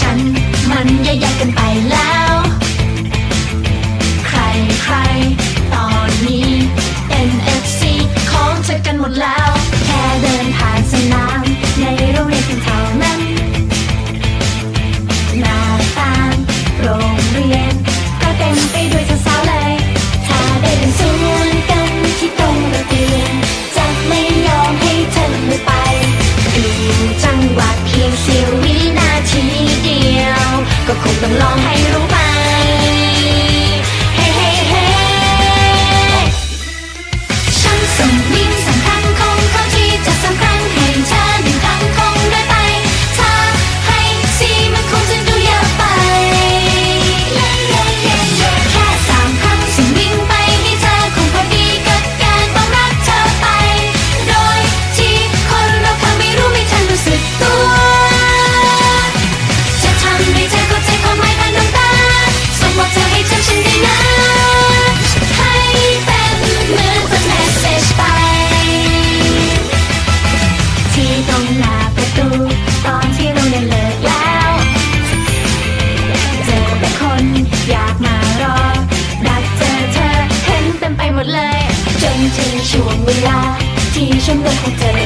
ฉัน มันใหญ่ ช่วงเวลาที่ฉันรักของเธอ